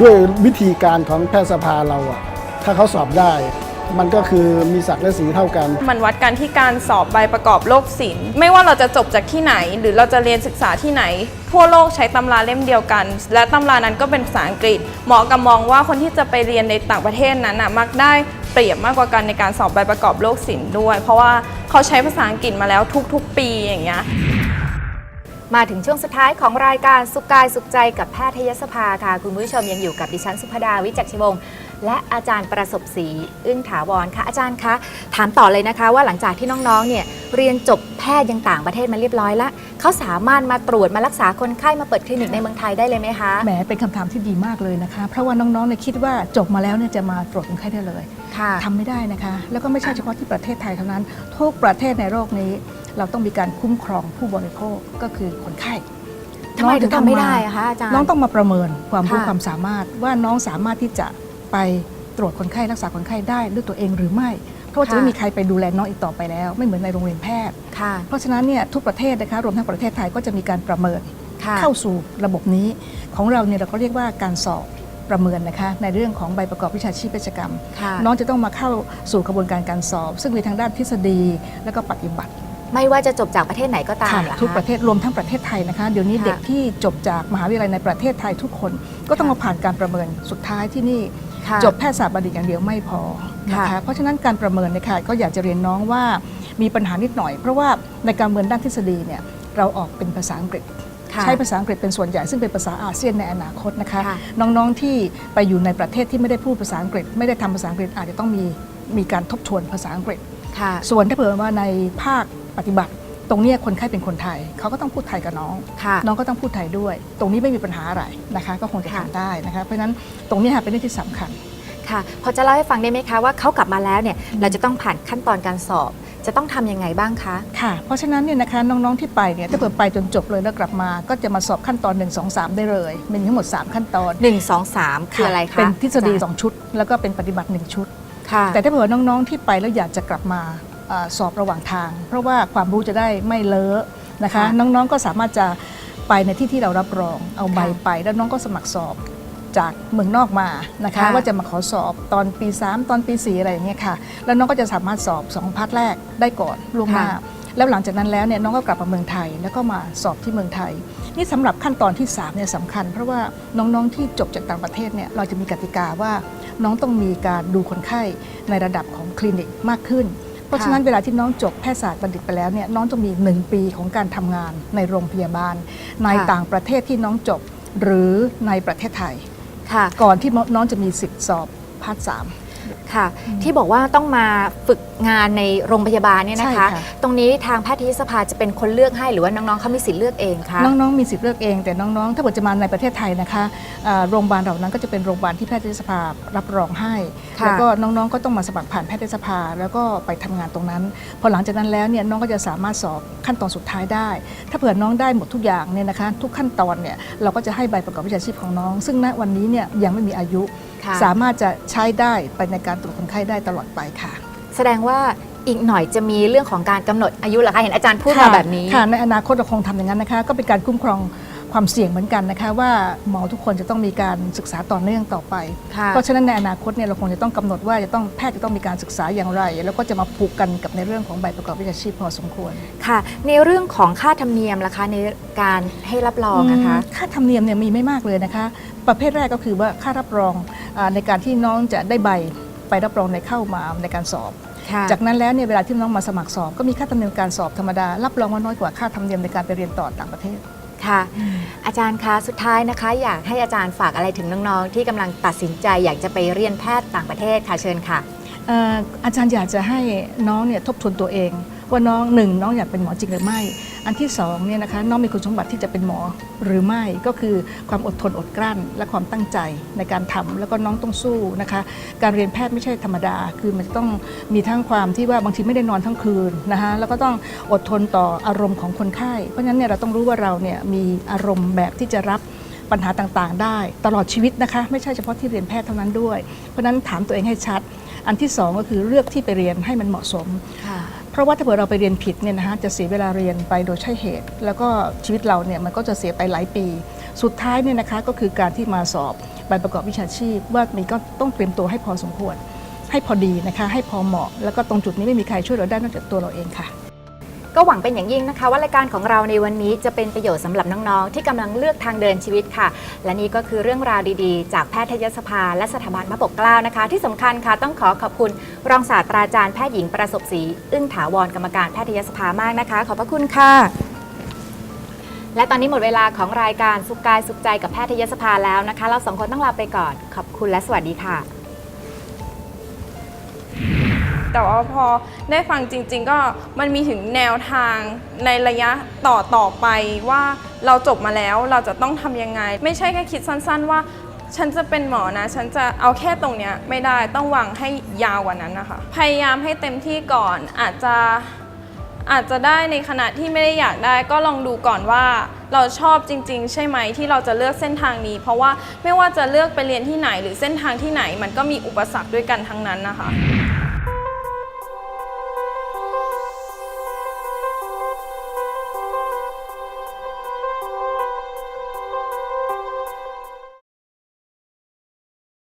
ด้วยวิธีการของแพทยสภาเราอะถ้าเขาสอบได้ มันก็คือมีศักดิ์และสีเท่ากัน มันวัดกันที่การสอบใบประกอบโรคศิลป์ไม่ว่าเราจะจบจากที่ไหน หรือเราจะเรียนศึกษาที่ไหน ทั่วโลกใช้ตำราเล่มเดียวกัน และตำรานั้นก็เป็นภาษาอังกฤษหมอกับมองว่าคนที่จะไปเรียนในต่างประเทศนั้นนะมักได้เปรียบมากกว่ากันในการสอบใบประกอบโรคศิลป์ด้วย เพราะว่าเขาใช้ภาษาอังกฤษมาแล้วทุกๆ ปีอย่างเงี้ย มาถึงช่วงสุดท้ายของรายการสุขกายสุขใจกับแพทยสภาค่ะ คุณผู้ชมยังอยู่กับดิฉันสุภดาวิจักรชวงศ์และอาจารย์ประสบศรีอึ้งถาวรค่ะอาจารย์คะถามต่อเลยนะคะ ว่าหลังจากที่น้องๆเนี่ยเรียนจบแพทย์ยังต่างประเทศมาเรียบร้อยแล้วเขาสามารถมาตรวจมารักษาคนไข้มาเปิดคลินิกในเมืองไทยได้เลยไหมคะ แหมเป็นคำถามที่ดีมากเลยนะคะ เพราะว่าน้องๆเนี่ยคิดว่าจบมาแล้วเนี่ยจะมาตรวจคนไข้ได้เลยค่ะ ทำไม่ได้นะคะ แล้วก็ไม่ใช่เฉพาะที่ประเทศไทยเท่านั้น ทุกประเทศในโลกนี้ เราต้องมีการคุ้มครองผู้บริโภคก็คือคนไข้ทำไมถึงทำไม่ได้น้อะคะอาจารย์น้องต้องมาประเมินความรู้ค่ะความสามารถว่าน้องสามารถที่จะไปตรวจคนไข้รักษาคนไข้ได้ด้วยตัวเองหรือไม่เพราะว่าจะไม่มีใครไปดูแลน้องอีกต่อไปแล้ว ไม่เหมือนในโรงเรียนแพทย์ค่ะเพราะฉะนั้นเนี่ยทุกประเทศนะคะรวมทั้งประเทศไทยก็จะมีการประเมินค่ะเข้าสู่ระบบนี้ ของเราเนี่ยเราก็เรียกว่าการสอบประเมินนะคะในเรื่องของใบประกอบวิชาชีพเภชกรรมค่ะน้องจะต้องมาเข้าสู่กระบวนการการสอบ ซึ่งมีทางด้านทฤษฎีและก็ปฏิบัติ ไม่ว่าจะจบจากประเทศไหนก็ตามค่ะเหรอคทุกประเทศรวมทั้งประเทศไทยนะคะ เดี๋ยวนี้ค่ะ เด็กที่จบจากมหาวิทยาลัยในประเทศไทยทุกคน ก็ต้องมาผ่านการประเมินสุดท้ายที่นี่ ค่ะ จบแพทยศาสตร์บัณฑิตอย่างเดียวไม่พอนะคะ ค่ะเพราะฉะนั้นการประเมินเนี่ยค่ะก็อยากจะเรียนน้องว่ามีปัญหานิดหน่อย เพราะว่าในการประเมินด้านทฤษฎีเนี่ยเราออกเป็นภาษาอังกฤษ ค่ะใช้ภาษาอังกฤษเป็นส่วนใหญ่ซึ่งเป็นภาษาอาเซียนในอนาคตนะคะ ค่ะน้องๆที่ไปอยู่ในประเทศที่ไม่ได้พูดภาษาอังกฤษ ไม่ได้ทำภาษาอังกฤษอาจจะต้องมีมีการทบทวนภาษาอังกฤษ ค่ะ ส่วนถ้าเผื่อว่าในภาค ปฏิบัติ ตรงเนี้ยคนไข้เป็นคนไทย เขาก็ต้องพูดไทยกับน้องค่ะน้องก็ต้องพูดไทยด้วย ตรงนี้ไม่มีปัญหาอะไรนะคะ ก็คงจะค่ะทำได้นะคะเพราะฉะนั้นตรงเนี้ยค่ะเป็นเรื่องที่สำคัญค่ะพอจะเล่าให้ฟังได้ไหมคะว่าเขากลับมาแล้วเนี่ยเราจะต้องผ่านขั้นตอนการสอบ จะต้องทำยังไงบ้างคะค่ะ เพราะฉะนั้นเนี่ยนะคะน้องๆที่ไปเนี่ยถ้าเผื่อไปจนจบเลยแล้วกลับมา ก็จะมาสอบขั้นตอน 1 2 3 ได้เลยมีทั้งหมด 3 ขั้นตอน 1 2 3 คืออะไรคะเป็นทฤษฎีอาจารย์2ชุด แล้วก็เป็นปฏิบัติ 1 ชุดค่ะแต่ถ้าเผื่อน้องๆที่ไปแล้วอยากจะกลับมาเออ สอบระหว่างทาง เพราะว่าความรู้จะได้ไม่เลอะนะคะค่ะน้องๆก็สามารถจะไปในที่ที่เรารับรอง เอาใบค่ะไป แล้วน้องก็สมัครสอบจากเมืองนอกมานะคะค่ะว่าจะมาขอสอบตอนปี 3 ตอนปี 4 อะไรอย่างเงี้ยค่ะ แล้วน้องก็จะสามารถสอบ2พาร์ทแรกได้ก่อนล่วงหน้าแล้วหลังจากนั้นแล้วเนี่ยน้องก็กลับมาเมืองไทย แล้วก็มาสอบที่เมืองไทย นี่สำหรับขั้นตอนที่3เนี่ยสำคัญ เพราะว่าน้องๆที่จบจากต่างประเทศเนี่ยเราจะมีกติกาว่าน้องต้องมีการดูคนไข้ในระดับของคลินิกมากขึ้น เพราะฉะนั้นเวลาที่น้องจบแพทยศาสตร์บัณฑิตไปแล้วเนี่ยน้องต้องมี 1 ปีของการทำงานในโรงพยาบาล ในค่ะต่างประเทศที่น้องจบหรือในประเทศไทยค่ะก่อนที่น้องจะมีสิทธิ์สอบพาร์ทสาม ค่ะ ที่บอกว่าต้องมาฝึกงานในโรงพยาบาลเนี่ยนะคะ ใช่ค่ะ ตรงนี้ทางแพทยสภาจะเป็นคนเลือกให้หรือว่าน้องๆเขามีสิทธิ์เลือกเองคะน้องๆมีสิทธิ์เลือกเองแต่น้องๆ ถ้าเกิดจะมาในประเทศไทยนะคะอ่าโรงพยาบาลเหล่านั้นก็จะเป็นโรงพยาบาลที่แพทยสภารับรองให้ ค่ะ แล้วก็น้องๆก็ต้องมาสมัครผ่านแพทยสภา แล้วก็ไปทำงานตรงนั้น พอหลังจากนั้นแล้วเนี่ยน้องก็จะสามารถสอบขั้นตอนสุดท้ายได้ ถ้าเผื่อน้องได้หมดทุกอย่างเนี่ยนะคะ ทุกขั้นตอนเนี่ยเราก็จะให้ใบประกอบวิชาชีพของน้อง ซึ่งณวันนี้เนี่ยยังไม่มีอายุ ค่ะ สามารถจะใช้ได้ไปในการตรวจคนไข้ได้ตลอดไปค่ะ แสดงว่าอีกหน่อยจะมีเรื่องของการกำหนดอายุเหรอคะเห็นอาจารย์พูดมาค่ะแบบนี้ ค่ะในอนาคตเราคงทำอย่างนั้นนะคะ ก็เป็นการคุ้มครอง ความเสี่ยงเหมือนกันนะคะว่าหมอทุกคนจะต้องมีการศึกษาต่อเนื่องต่อไปค่ะเพราะฉะนั้นในอนาคตเนี่ยเราคงจะต้องกำหนดว่าจะต้องแพทย์จะต้องมีการศึกษาอย่างไร แล้วก็จะมาผูกกันกับในเรื่องของใบประกอบวิชาชีพพอสมควรค่ะ ในเรื่องของค่าธรรมเนียมล่ะคะในการให้รับรองนะคะอืมค่าธรรมเนียมเนี่ยมีไม่มากเลยนะคะ ประเภทแรกก็คือว่าค่ารับรองอาในการที่น้องจะได้ใบไปรับรองในเข้ามาในการสอบค่ะจากนั้นแล้วเนี่ยเวลาที่น้องมาสมัครสอบก็มีค่าธรรมเนียมการสอบธรรมดารับรองว่าน้อยกว่าค่าธรรมเนียมในการไปเรียนต่อต่างประเทศ ค่ะ อาจารย์คะสุดท้ายนะคะ อยากให้อาจารย์ฝากอะไรถึงน้องๆ ที่กำลังตัดสินใจอยากจะไปเรียนแพทย์ต่างประเทศค่ะเชิญค่ะ เอ่ออาจารย์อยากจะให้น้องเนี่ยทบทวนตัวเอง ว่าน้องหนึ่งน้องอยากเป็นหมอจริงหรือไม่ อันที่สองเนี่ยนะคะน้องมีคุณสมบัติที่จะเป็นหมอหรือไม่ก็คือความอดทนอดกลั้น และความตั้งใจในการทำแล้วก็น้องต้องสู้นะคะการเรียนแพทย์ไม่ใช่ธรรมดา คือมันจะต้องมีทั้งความที่ว่าบางทีไม่ได้นอนทั้งคืนนะคะแล้วก็ต้องอดทนต่ออารมณ์ของคนไข้เพราะฉะนั้นเนี่ยเราต้องรู้ว่าเราเนี่ยมีอารมณ์แบบที่จะรับปัญหาต่างๆ ได้ ตลอดชีวิตนะคะไม่ใช่เฉพาะที่เรียนแพทย์เท่านั้นด้วย เพราะฉะนั้นถามตัวเองให้ชัด อันที่สองก็คือเลือกที่ไปเรียนให้มันเหมาะสมค่ะ ราะว่าถ้าเผื่อเราไปเรียนผิดเนี่ยนะคะจะเสียเวลาเรียนไปโดยใช่เหตุ แล้วก็ชีวิตเราเนี่ยมันก็จะเสียไปหลายปี สุดท้ายเนี่ยนะคะก็คือการที่มาสอบใบประกอบวิชาชีพ ว่ามีก็ต้องเตรียมตัวให้พอสมควร ให้พอดีนะคะให้พอเหมาะ แล้วก็ตรงจุดนี้ไม่มีใครช่วยเราได้นอกจากตัวเราเองค่ะ ก็หวังเป็นอย่างยิ่งนะคะ ว่ารายการของเราในวันนี้จะเป็นประโยชน์สำหรับน้องๆ ที่กำลังเลือกทางเดินชีวิตค่ะ และนี่ก็คือเรื่องราวดีๆ จากแพทยสภา และสถาบันพระปกเกล้านะคะ ที่สำคัญค่ะต้องขอขอบคุณรองศาสตราจารย์แพทย์หญิงประสบศรีอึ้งถาวรกรรมการแพทยสภามากนะคะ ขอบพระคุณค่ะ และตอนนี้หมดเวลาของรายการสุขกายสุขใจกับแพทยสภาแล้วนะคะ เราสองคนต้องลาไปก่อนขอบคุณและสวัสดีค่ะ แต่ว่าพอได้ฟังจริง ๆ ก็มันมีถึงแนวทางในระยะต่อต่อไปว่าเราจบมาแล้วเราจะต้องทำยังไง ไม่ใช่แค่คิดสั้น ๆ ว่า ฉันจะเป็นหมอนะ ฉันจะเอาแค่ตรงเนี้ยไม่ได้ต้องวางให้ยาวกว่านั้นนะคะ พยายามให้เต็มที่ก่อนอาจจะอาจจะได้ในขณะที่ไม่ได้อยากได้ก็ลองดูก่อนว่าเราชอบจริง ๆ ใช่ไหมที่เราจะเลือกเส้นทางนี้ เพราะว่าไม่ว่าจะเลือกไปเรียนที่ไหนหรือเส้นทางที่ไหน มันก็มีอุปสรรคด้วยกันทั้งนั้นนะคะ